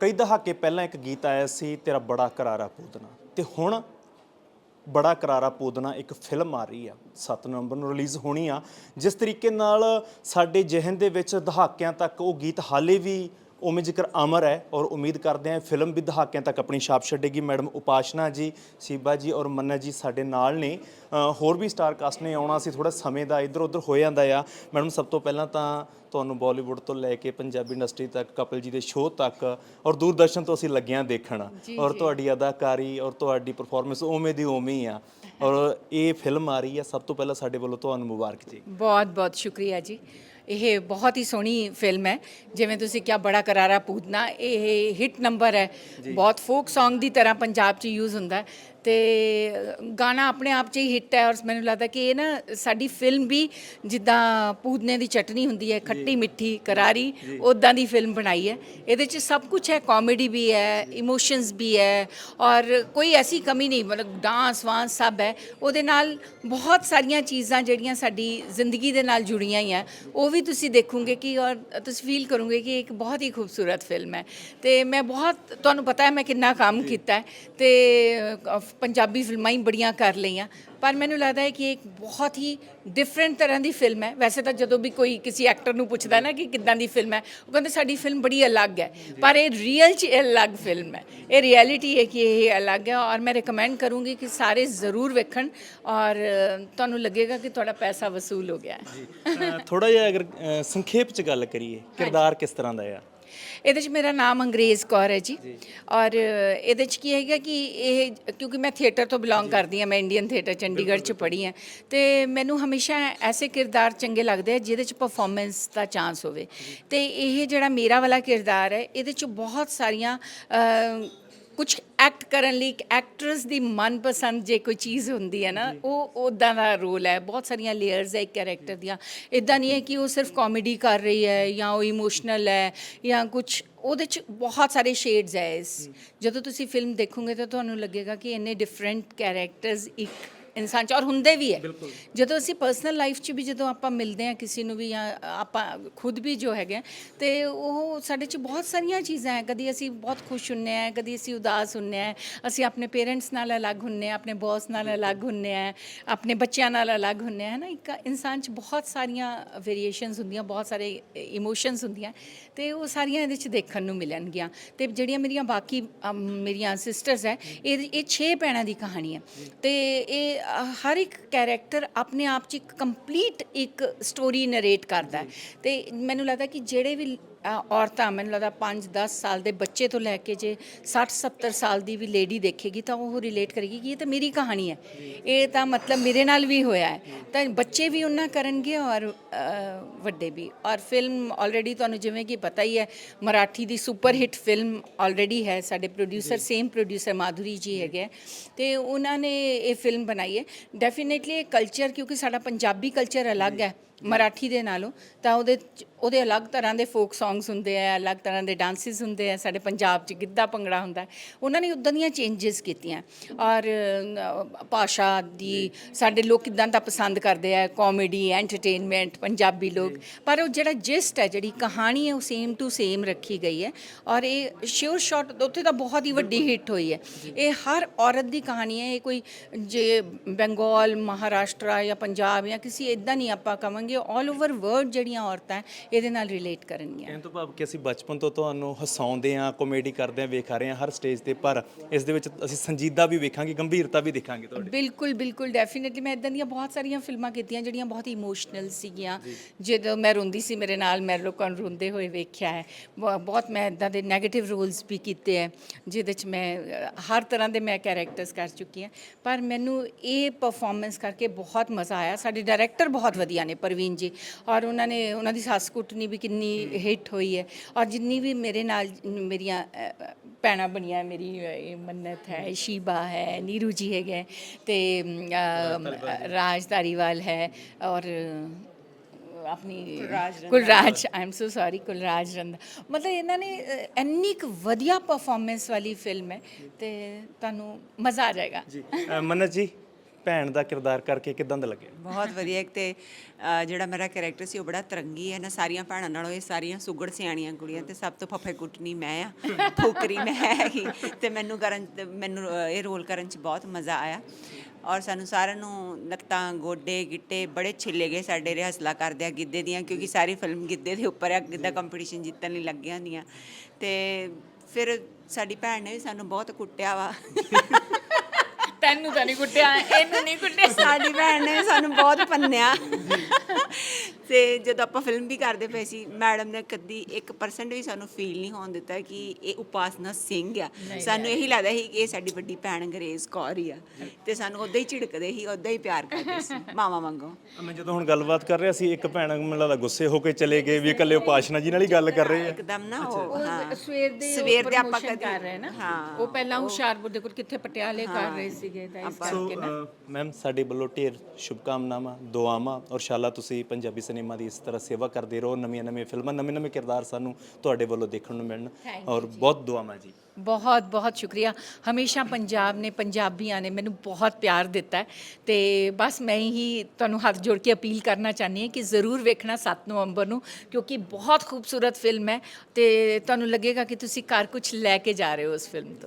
ਕਈ ਦਹਾਕੇ ਪਹਿਲਾਂ ਇੱਕ ਗੀਤ ਆਇਆ ਸੀ, ਤੇਰਾ ਬੜਾ ਕਰਾਰਾ ਪੂਦਨਾ। ਤੇ ਹੁਣ ਬੜਾ ਕਰਾਰਾ ਪੂਦਨਾ ਇੱਕ ਫਿਲਮ ਆ ਰਹੀ ਆ 7 ਨਵੰਬਰ ਨੂੰ ਰਿਲੀਜ਼ ਹੋਣੀ ਆ। ਜਿਸ ਤਰੀਕੇ ਨਾਲ ਸਾਡੇ ਜ਼ਿਹਨ ਦੇ ਵਿੱਚ ਦਹਾਕਿਆਂ ਤੱਕ ਉਹ ਗੀਤ ਹਾਲੇ ਵੀ ਉਵੇਂ ਜ਼ਿਕਰ ਅਮਰ ਹੈ ਔਰ ਉਮੀਦ ਕਰਦੇ ਹਾਂ ਫਿਲਮ ਵੀ ਦਹਾਕਿਆਂ ਤੱਕ ਆਪਣੀ ਛਾਪ ਛੱਡੇਗੀ। ਮੈਡਮ ਉਪਾਸ਼ਨਾ ਜੀ ਸੀਬਾ ਜੀ ਔਰ ਮੰਨਾ ਜੀ ਸਾਡੇ ਨਾਲ ਨੇ। ਅ, ਹੋਰ ਵੀ ਸਟਾਰ ਕਾਸਟ ਨੇ ਆਉਣਾ ਸੀ ਥੋੜਾ ਸਮੇਂ ਦਾ ਇੱਧਰ ਉੱਧਰ ਹੋ ਜਾਂਦਾ ਆ। ਮੈਡਮ ਸਭ ਤੋਂ ਪਹਿਲਾਂ ਤਾਂ ਤੁਹਾਨੂੰ ਬਾਲੀਵੁੱਡ ਤੋਂ ਲੈ ਕੇ ਪੰਜਾਬੀ ਇੰਡਸਟਰੀ ਤੱਕ ਕਪਿਲ ਜੀ ਦੇ ਸ਼ੋਅ ਤੱਕ ਔਰ ਦੂਰਦਰਸ਼ਨ ਤੋਂ ਅਸੀਂ ਲੱਗਿਆਂ ਦੇਖਣ। ਔਰ ਤੁਹਾਡੀ ਅਦਾਕਾਰੀ ਔਰ ਤੁਹਾਡੀ ਪਰਫਾਰਮੈਂਸ ਉਵੇਂ ਦੀ ਉਵੇਂ ਹੀ ਆ। ਔਰ ਇਹ ਫਿਲਮ ਆ ਰਹੀ ਹੈ ਸਭ ਤੋਂ ਪਹਿਲਾਂ ਸਾਡੇ ਵੱਲੋਂ ਤੁਹਾਨੂੰ ਮੁਬਾਰਕ ਜੀ। ਬਹੁਤ ਬਹੁਤ ਸ਼ੁਕਰੀਆ ਜੀ। ਇਹ ਬਹੁਤ ਹੀ ਸੋਹਣੀ ਫਿਲਮ ਹੈ। ਜਿਵੇਂ ਤੁਸੀਂ ਕਿਹਾ ਬੜਾ ਕਰਾਰਾ ਪੂਤਨਾ ਇਹ ਹਿੱਟ ਨੰਬਰ ਹੈ। ਬਹੁਤ ਫੋਕ Song ਦੀ ਤਰ੍ਹਾਂ ਪੰਜਾਬ 'ਚ ਯੂਜ਼ ਹੁੰਦਾ ਹੈ। ਤੇ ਗਾਣਾ ਆਪਣੇ ਆਪ 'ਚ ਹੀ ਹਿੱਟ ਹੈ ਔਰ ਮੈਨੂੰ ਲੱਗਦਾ ਕਿ ਇਹ ਨਾ ਸਾਡੀ ਫਿਲਮ ਵੀ ਜਿੱਦਾਂ ਪੂਤਨੇ ਦੀ ਚਟਨੀ ਹੁੰਦੀ ਹੈ ਖੱਟੀ ਮਿੱਠੀ ਕਰਾਰੀ ਉਦਾਂ ਦੀ ਫਿਲਮ ਬਣਾਈ ਹੈ। ਇਹਦੇ 'ਚ ਸਭ ਕੁਝ ਹੈ ਕਾਮੇਡੀ ਵੀ ਹੈ ਇਮੋਸ਼ਨਸ ਵੀ ਹੈ ਔਰ ਕੋਈ ਐਸੀ ਕਮੀ ਨਹੀਂ ਮਤਲਬ ਡਾਂਸ ਵਾਂਸ ਸਭ ਹੈ। ਉਹਦੇ ਨਾਲ ਬਹੁਤ ਸਾਰੀਆਂ ਚੀਜ਼ਾਂ ਜਿਹੜੀਆਂ ਸਾਡੀ ਜ਼ਿੰਦਗੀ ਦੇ ਨਾਲ ਜੁੜੀਆਂ ਹੀ ਆ ਉਹ ਵੀ ਤੁਸੀਂ ਦੇਖੋਗੇ ਕਿ ਔਰ ਤੁਸੀਂ ਫੀਲ ਕਰੋਗੇ ਕਿ ਇੱਕ ਬਹੁਤ ਹੀ ਖੂਬਸੂਰਤ ਫਿਲਮ ਹੈ। ਤੇ ਮੈਂ ਬਹੁਤ ਤੁਹਾਨੂੰ ਪਤਾ ਹੈ ਮੈਂ ਕਿੰਨਾ ਕੰਮ ਕੀਤਾ ਹੈ। ਤੇ ਪੰਜਾਬੀ ਫਿਲਮਾਂ ਹੀ ਬੜੀਆਂ ਕਰ ਲਈਆਂ। ਪਰ ਮੈਨੂੰ ਲੱਗਦਾ ਹੈ ਕਿ ਇੱਕ ਬਹੁਤ ਹੀ ਡਿਫਰੈਂਟ ਤਰ੍ਹਾਂ ਦੀ ਫਿਲਮ ਹੈ। ਵੈਸੇ ਤਾਂ ਜਦੋਂ ਵੀ ਕੋਈ ਕਿਸੇ ਐਕਟਰ ਨੂੰ ਪੁੱਛਦਾ ਨਾ ਕਿ ਕਿੱਦਾਂ ਦੀ ਫਿਲਮ ਹੈ ਉਹ ਕਹਿੰਦੇ ਸਾਡੀ ਫਿਲਮ ਬੜੀ ਅਲੱਗ ਹੈ। ਪਰ ਇਹ ਰੀਅਲ ਚ ਅਲੱਗ ਫਿਲਮ ਹੈ। ਇਹ ਰਿਐਲਿਟੀ ਹੈ ਕਿ ਇਹ ਅਲੱਗ ਹੈ ਔਰ ਮੈਂ ਰეკਮੈਂਡ ਕਰੂੰਗੀ ਕਿ ਸਾਰੇ ਜ਼ਰੂਰ ਵੇਖਣ ਔਰ ਤੁਹਾਨੂੰ ਲੱਗੇਗਾ ਕਿ ਤੁਹਾਡਾ ਪੈਸਾ ਵਸੂਲ ਹੋ ਗਿਆ ਹੈ। ਥੋੜਾ ਜਿਹਾ ਅਗਰ ਅ, ਸੰਖੇਪ ਚ ਗੱਲ ਕਰੀਏ ਕਿਰਦਾਰ ਕਿਸ ਤਰ੍ਹਾਂ ਦਾ ਆ? ਇਹਦੇ 'ਚ ਮੇਰਾ ਨਾਮ ਅੰਗਰੇਜ਼ ਕੌਰ ਹੈ ਜੀ। ਔਰ ਇਹਦੇ 'ਚ ਕੀ ਹੈਗਾ ਕਿ ਇਹ ਕਿਉਂਕਿ ਮੈਂ ਥੀਏਟਰ ਤੋਂ ਬਿਲੋਂਗ ਕਰਦੀ ਹਾਂ ਮੈਂ ਇੰਡੀਅਨ ਥੀਏਟਰ ਚੰਡੀਗੜ੍ਹ 'ਚ ਪੜ੍ਹੀ ਹਾਂ। ਤੇ ਮੈਨੂੰ ਹਮੇਸ਼ਾ ਐਸੇ ਕਿਰਦਾਰ ਚੰਗੇ ਲੱਗਦੇ ਆ ਜਿਹਦੇ 'ਚ ਪਰਫਾਰਮੈਂਸ ਦਾ ਚਾਂਸ ਹੋਵੇ। ਤੇ ਇਹ ਜਿਹੜਾ ਮੇਰਾ ਵਾਲਾ ਕਿਰਦਾਰ ਹੈ ਇਹਦੇ 'ਚ ਬਹੁਤ ਸਾਰੀਆਂ ਕੁਝ ਐਕਟ ਕਰਨ ਲਈ ਇੱਕ ਐਕਟਰਸ ਦੀ ਮਨਪਸੰਦ ਜੇ ਕੋਈ ਚੀਜ਼ ਹੁੰਦੀ ਹੈ ਨਾ ਉਹ ਉਦਾਂ ਦਾ ਰੋਲ ਹੈ। ਬਹੁਤ ਸਾਰੀਆਂ ਲੇਅਰਸ ਹੈ ਇੱਕ ਕੈਰੈਕਟਰ ਦੀਆਂ। ਇਦਾਂ ਨਹੀਂ ਹੈ ਕਿ ਉਹ ਸਿਰਫ ਕਾਮੇਡੀ ਕਰ ਰਹੀ ਹੈ ਜਾਂ। ਉਹ ਇਮੋਸ਼ਨਲ ਹੈ ਜਾਂ ਕੁਝ ਉਹਦੇ ਚ ਬਹੁਤ ਸਾਰੇ ਸ਼ੇਡਸ ਹੈ ਇਸ। ਜਦੋਂ ਤੁਸੀਂ ਫਿਲਮ ਦੇਖੋਗੇ ਤਾਂ ਤੁਹਾਨੂੰ ਲੱਗੇਗਾ ਕਿ ਇੰਨੇ ਡਿਫਰੈਂਟ ਕੈਰੈਕਟਰਸ ਇੱਕ ਇਨਸਾਨ ਚ ਔਰ ਹੁੰਦੇ ਵੀ ਹੈ। ਜਦੋਂ ਅਸੀਂ ਪਰਸਨਲ ਲਾਈਫ ਚ ਵੀ ਜਦੋਂ ਆਪਾਂ ਮਿਲਦੇ ਹਾਂ ਕਿਸੇ ਨੂੰ ਵੀ ਜਾਂ ਆਪਾਂ ਖੁਦ ਵੀ ਜੋ ਹੈਗੇ ਆ, ਤੇ ਉਹ ਸਾਡੇ ਚ ਬਹੁਤ ਸਾਰੀਆਂ ਚੀਜ਼ਾਂ ਹੈ। ਕਦੀ ਅਸੀਂ ਬਹੁਤ ਖੁਸ਼ ਹੁੰਨੇ ਆ ਕਦੀ ਅਸੀਂ ਉਦਾਸ ਹੁੰਨੇ ਆ ਅਸੀਂ ਆਪਣੇ ਪੇਰੈਂਟਸ ਨਾਲ ਅਲੱਗ ਹੁੰਨੇ ਆ ਆਪਣੇ ਬੌਸ ਨਾਲ ਅਲੱਗ ਹੁੰਨੇ ਆ ਆਪਣੇ ਬੱਚਿਆਂ ਨਾਲ ਅਲੱਗ ਹੁੰਨੇ ਆ ਨਾ? ਇੱਕ ਇਨਸਾਨ ਚ ਬਹੁਤ ਸਾਰੀਆਂ ਵੇਰੀਏਸ਼ਨਸ ਹੁੰਦੀਆਂ ਬਹੁਤ ਸਾਰੇ ਇਮੋਸ਼ਨਸ ਹੁੰਦੀਆਂ ਤੇ ਉਹ ਸਾਰੀਆਂ ਇਹਦੇ ਚ ਦੇਖਣ ਨੂੰ ਮਿਲਣਗੀਆਂ। ਤੇ ਜਿਹੜੀਆਂ ਮੇਰੀਆਂ ਬਾਕੀ ਅਮ, ਮੇਰੀਆਂ ਸਿਸਟਰਸ ਹੈ ਇਹ ਇਹ 6 ਭੈਣਾਂ ਦੀ ਕਹਾਣੀ ਹੈ। ਤੇ ਇਹ ਹਰ ਇੱਕ ਕੈਰੈਕਟਰ ਆਪਣੇ ਆਪ ਚ ਇੱਕ ਕੰਪਲੀਟ ਇੱਕ ਸਟੋਰੀ ਨਰੇਟ ਕਰਦਾ ਹੈ। ਤੇ ਮੈਨੂੰ ਲੱਗਦਾ ਕਿ ਜਿਹੜੇ ਵੀ ਔਰਤਾਂ ਮੈਨੂੰ ਲੱਗਦਾ 5-10 ਸਾਲ ਦੇ ਬੱਚੇ ਤੋਂ ਲੈ ਕੇ ਜੇ 60-70 ਸਾਲ ਦੀ ਵੀ ਲੇਡੀ ਦੇਖੇਗੀ ਤਾਂ ਉਹ ਰਿਲੇਟ ਕਰੇਗੀ ਕਿ ਇਹ ਤਾਂ ਮੇਰੀ ਕਹਾਣੀ ਹੈ। ਇਹ ਤਾਂ ਮਤਲਬ ਮੇਰੇ ਨਾਲ ਵੀ ਹੋਇਆ ਹੈ। ਤਾਂ ਬੱਚੇ ਵੀ ਉਹਨਾਂ ਕਰਨਗੇ ਔਰ ਵੱਡੇ ਵੀ। ਔਰ ਫਿਲਮ ਆਲਰੇਡੀ ਤੁਹਾਨੂੰ ਜਿਵੇਂ ਕਿ ਪਤਾ ਹੀ ਹੈ ਮਰਾਠੀ ਦੀ ਸੁਪਰ ਹਿੱਟ ਫਿਲਮ ਆਲਰੇਡੀ ਹੈ। ਸਾਡੇ ਪ੍ਰੋਡਿਊਸਰ ਸੇਮ ਪ੍ਰੋਡਿਊਸਰ ਮਾਧੁਰੀ ਜੀ ਹੈਗੇ ਤੇ ਉਹਨਾਂ ਨੇ ਇਹ ਫਿਲਮ ਬਣਾਈ ਹੈ ਡੈਫੀਨਿਟਲੀ ਇਹ ਕਲਚਰ ਕਿਉਂਕਿ ਸਾਡਾ ਪੰਜਾਬੀ ਕਲਚਰ ਅਲੱਗ ਹੈ ਮਰਾਠੀ ਦੇ ਨਾਲੋਂ ਤਾਂ ਉਹਦੇ ਉਹਦੇ ਅਲੱਗ ਤਰ੍ਹਾਂ ਦੇ ਫੋਕ ਸੌਂਗਸ ਹੁੰਦੇ ਆ ਅਲੱਗ ਤਰ੍ਹਾਂ ਦੇ ਡਾਂਸਿਸ ਹੁੰਦੇ ਆ ਸਾਡੇ ਪੰਜਾਬ 'ਚ ਗਿੱਧਾ ਭੰਗੜਾ ਹੁੰਦਾ। ਉਹਨਾਂ ਨੇ ਉਦਾਂ ਦੀਆਂ ਚੇਂਜਸ ਕੀਤੀਆਂ। ਔਰ ਭਾਸ਼ਾ ਦੀ ਸਾਡੇ ਲੋਕ ਕਿਦਾਂ ਦਾ ਪਸੰਦ ਕਰਦੇ ਆ ਕਾਮੇਡੀ ਐਂਟਰਟੇਨਮੈਂਟ ਪੰਜਾਬੀ ਲੋਕ। ਪਰ ਉਹ ਜਿਹੜਾ ਜਿਸਟ ਹੈ ਜਿਹੜੀ ਕਹਾਣੀ ਹੈ ਉਹ ਸੇਮ ਟੂ ਸੇਮ ਰੱਖੀ ਗਈ ਹੈ। ਔਰ ਇਹ ਸ਼ੋਰ ਸ਼ਾਟ ਉੱਥੇ ਤਾਂ ਬਹੁਤ ਹੀ ਵੱਡੀ ਹਿੱਟ ਹੋਈ ਹੈ। ਇਹ ਹਰ ਔਰਤ ਦੀ ਕਹਾਣੀ ਹੈ ਇਹ ਕੋਈ ਜੇ ਬੰਗਾਲ ਮਹਾਰਾਸ਼ਟਰ ਜਾਂ ਪੰਜਾਬ ਜਾਂ ਕਿਸੇ ਇਦਾਂ ਨਹੀਂ ਆਪਾਂ ਕਵਾਂਗੇ ਆਲ ਓਵਰ ਵਰਲਡ ਜਿਹੜੀਆਂ ਔਰਤਾਂ ਇਹਦੇ ਨਾਲ ਰਿਲੇਟ ਕਰਨਗੀਆਂ। ਕਹਿਣ ਤੋਂ ਭਾਵ ਕਿ ਅਸੀਂ ਬਚਪਨ ਤੋਂ ਤੁਹਾਨੂੰ ਹਸਾਉਂਦੇ ਆ ਕਾਮੇਡੀ ਕਰਦੇ ਆ ਵੇਖ ਆ ਰਹੇ ਆ ਹਰ ਸਟੇਜ ਤੇ ਪਰ ਇਸ ਦੇ ਵਿੱਚ ਅਸੀਂ ਸੰਜੀਦਾ ਵੀ ਵੇਖਾਂਗੇ ਗੰਭੀਰਤਾ ਵੀ ਦੇਖਾਂਗੇ ਤੁਹਾਡੇ। ਬਿਲਕੁਲ ਬਿਲਕੁਲ ਡੈਫੀਨਿਟਲੀ ਮੈਂ ਇਦਾਂ ਦੀਆਂ ਬਹੁਤ ਸਾਰੀਆਂ ਫਿਲਮਾਂ ਕੀਤੀਆਂ ਜਿਹੜੀਆਂ ਬਹੁਤ ਇਮੋਸ਼ਨਲ ਸੀਗੀਆਂ। ਜਦੋਂ ਮੈਂ ਰੋਂਦੀ ਸੀ ਮੇਰੇ ਨਾਲ ਮੈਂ ਲੋਕਾਂ ਨੂੰ ਰੋਂਦੇ ਹੋਏ ਵੇਖਿਆ ਹੈ। ਬਹੁਤ ਮੈਂ ਇਦਾਂ ਦੇ 네ਗੇਟਿਵ ਰੋਲਸ ਵੀ ਕੀਤੇ ਹੈ ਜਿਹਦੇ ਚ ਮੈਂ ਹਰ ਤਰ੍ਹਾਂ ਦੇ ਮੈਂ ਕੈਰੈਕਟਰਸ ਕਰ ਚੁੱਕੀ ਹਾਂ। ਪਰ ਮੈਨੂੰ ਇਹ ਪਰਫਾਰਮੈਂਸ ਕਰਕੇ ਬਹੁਤ ਮਜ਼ਾ ਆਇਆ। ਸਾਡੇ ਡਾਇਰੈਕਟਰ ਬਹੁਤ ਵਧੀਆ ਨੇ ਪ੍ਰਵੀਨ ਜੀ। ਔਰ ਉਹਨਾਂ ਨੇ ਉਹਨਾਂ ਦੀ ਸੱਸ ਕੁੱਟਣੀ ਵੀ ਕਿੰਨੀ ਹਿੱਟ ਹੋਈ ਹੈ। ਔਰ ਜਿੰਨੀ ਵੀ ਮੇਰੇ ਨਾਲ ਮੇਰੀਆਂ ਭੈਣਾਂ ਬਣੀਆਂ ਮੇਰੀ ਇਹ ਮੰਨਤ ਹੈ ਸ਼ੀਬਾ ਹੈ ਨੀਰੂ ਜੀ ਹੈਗੇ ਤੇ ਰਾਜ ਧਾਰੀਵਾਲ ਹੈ। ਔਰ ਆਪਣੀ Kulraj I am so sorry Kulraj Randha. ਮਤਲਬ ਇਹਨਾਂ ਨੇ ਇੰਨੀ ਕੁ ਵਧੀਆ ਪਰਫਾਰਮੈਂਸ ਵਾਲੀ ਫਿਲਮ ਹੈ ਤੇ ਤੁਹਾਨੂੰ ਮਜ਼ਾ ਆ ਜਾਏਗਾ। ਜੀ ਮੰਨਤ ਜੀ ਭੈਣ ਦਾ ਕਿਰਦਾਰ ਕਰਕੇ ਕਿਦਾਂ ਦਾ ਲੱਗਿਆ ਬਹੁਤ ਵਧੀਆ ਇੱਕ ਤੇ ਅ, ਜਿਹੜਾ ਮੇਰਾ ਕੈਰੈਕਟਰ ਸੀ ਉਹ ਬੜਾ ਤਰੰਗੀ ਹੈ ਨਾ ਸਾਰੀਆਂ ਭੈਣਾਂ ਨਾਲੋਂ ਇਹ ਸਾਰੀਆਂ ਸੁਗੜ ਸਿਆਣੀਆਂ ਕੁੜੀਆਂ ਤੇ ਸਭ ਤੋਂ ਫੱਫੇ ਕੁੱਟਣੀ ਮੈਂ ਆ ਫੁਕਰੀ ਮੈਂ ਹੈਗੀ ਤੇ ਮੈਨੂੰ ਕਰਨ ਤੇ ਮੈਨੂੰ ਅ, ਇਹ ਰੋਲ ਕਰਨ 'ਚ ਬਹੁਤ ਮਜ਼ਾ ਆਇਆ ਔਰ ਸਾਨੂੰ ਸਾਰਿਆਂ ਨੂੰ ਨੱਤਾਂ ਗੋਡੇ ਗਿੱਟੇ ਬੜੇ ਛਿੱਲੇ ਗਏ ਸਾਡੇ ਰਿਹਸਲਾ ਕਰਦੇ ਆ ਗਿੱਧੇ ਦੀਆਂ ਕਿਉਂਕਿ ਸਾਰੀ ਫਿਲਮ ਗਿੱਧੇ ਦੇ ਉੱਪਰ ਆ ਗਿੱਧਾ ਕੰਪੀਟੀਸ਼ਨ ਜਿੱਤਣ ਲਈ ਲੱਗੀਆਂ ਹੁੰਦੀਆਂ ਤੇ ਫਿਰ ਸਾਡੀ ਭੈਣ ਨੇ ਵੀ ਸਾਨੂੰ ਬਹੁਤ ਕੁੱਟਿਆ ਵਾ। ਤੈਨੂੰ ਤਾਂ ਨਹੀਂ ਕੁੱਟਿਆ ਇਹਨੂੰ ਨਹੀਂ ਕੁੱਟਿਆ। ਸਾਡੀ ਭੈਣ ਨੇ ਸਾਨੂੰ ਬਹੁਤ ਪੰਨਿਆ। ਤੇ ਜਦੋਂ ਆਪਾਂ ਫਿਲਮ ਵੀ ਕਰਦੇ ਪਏ ਸੀ ਮੈਡਮ ਨੇ ਕਦੀ 1% ਵੀ ਸਾਨੂੰ ਫੀਲ ਨਹੀਂ ਹੋਣ ਦਿੱਤਾ ਕਿ ਇਹ ਉਪਾਸਨਾ ਸਿੰਘ ਆ। ਸਾਨੂੰ ਇਹੀ ਲੱਗਦਾ ਸੀ ਕਿ ਇਹ ਸਾਡੀ ਵੱਡੀ ਭੈਣ ਅੰਗਰੇਜ਼ ਕੌਰ ਹੀ ਆ। ਤੇ ਸਾਨੂੰ ਉਦਾਂ ਹੀ ਝਿੜਕਦੇ ਸੀ ਉਦਾਂ ਹੀ ਪਿਆਰ ਕਰਦੇ ਸੀ ਮਾਵਾ ਵਾਂਗੂ। ਮੈਂ ਜਦੋਂ ਹੁਣ ਗੱਲਬਾਤ ਕਰ ਰਿਹਾ ਸੀ ਇੱਕ ਭੈਣ ਮੈਨੂੰ ਲੱਗਦਾ ਗੁੱਸੇ ਹੋ ਕੇ ਚਲੇ ਗਏ ਵੀ ਇਕੱਲੇ ਉਪਾਸ਼ਨਾ ਜੀ ਨਾਲ ਹੀ ਗੱਲ ਕਰ ਰਹੇ ਆ। ਇੱਕਦਮ ਨਾ ਉਹ ਹਾਂ। ਸਵੇਰ ਦੇ ਸਵੇਰ ਦੇ ਆਪਾਂ ਕਰ ਰਹੇ ਨਾ ਹਾਂ। ਉਹ ਪਹਿਲਾਂ ਹੁਸ਼ਿਆਰਪੁਰ ਦੇ ਕੋਲ ਕਿੱਥੇ ਪਟਿਆਲੇ ਕਰ ਰਹੇ ਸੀਗੇ ਤਾਂ ਇਸ ਕਰਕੇ ਨਾ। ਮੈਮ ਸਾਡੇ ਵੱਲੋਂ ਢੇਰ ਸ਼ੁਭਕਾਮਨਾਵਾਂ ਦੁਆਵਾਂ ਔਰ ਸ਼ਾਲਾ ਤੁਸੀਂ ਪੰਜਾਬੀ ਸਿਨੇਮਾ ਦੀ ਇਸ ਤਰ੍ਹਾਂ ਸੇਵਾ ਕਰਦੇ ਰਹੋ ਨਵੀਆਂ ਨਵੀਆਂ ਫਿਲਮਾਂ ਨਵੇਂ ਨਵੇਂ ਕਿਰਦਾਰ ਸਾਨੂੰ ਤੁਹਾਡੇ ਵੱਲੋਂ ਦੇਖਣ ਨੂੰ ਮਿਲਣ। ਔਰ ਬਹੁਤ ਦੁਆਵਾਂ ਜੀ। ਬਹੁਤ ਬਹੁਤ ਸ਼ੁਕਰੀਆ। ਹਮੇਸ਼ਾ ਪੰਜਾਬ ਨੇ ਪੰਜਾਬੀਆਂ ਨੇ ਮੈਨੂੰ ਬਹੁਤ ਪਿਆਰ ਦਿੱਤਾ ਤੇ ਬਸ ਮੈਂ ਹੀ ਤੁਹਾਨੂੰ ਹੱਥ ਜੋੜ ਕੇ ਅਪੀਲ ਕਰਨਾ ਚਾਹੁੰਦੀ ਹਾਂ ਕਿ ਜ਼ਰੂਰ ਵੇਖਣਾ 7 ਨਵੰਬਰ ਨੂੰ ਕਿਉਂਕਿ ਬਹੁਤ ਖੂਬਸੂਰਤ ਫਿਲਮ ਹੈ। ਤੇ ਤੁਹਾਨੂੰ ਲੱਗੇਗਾ ਕਿ ਤੁਸੀਂ ਘਰ ਕੁਝ ਲੈ ਕੇ ਜਾ ਰਹੇ ਹੋ ਉਸ ਫਿਲਮ ਤੋਂ।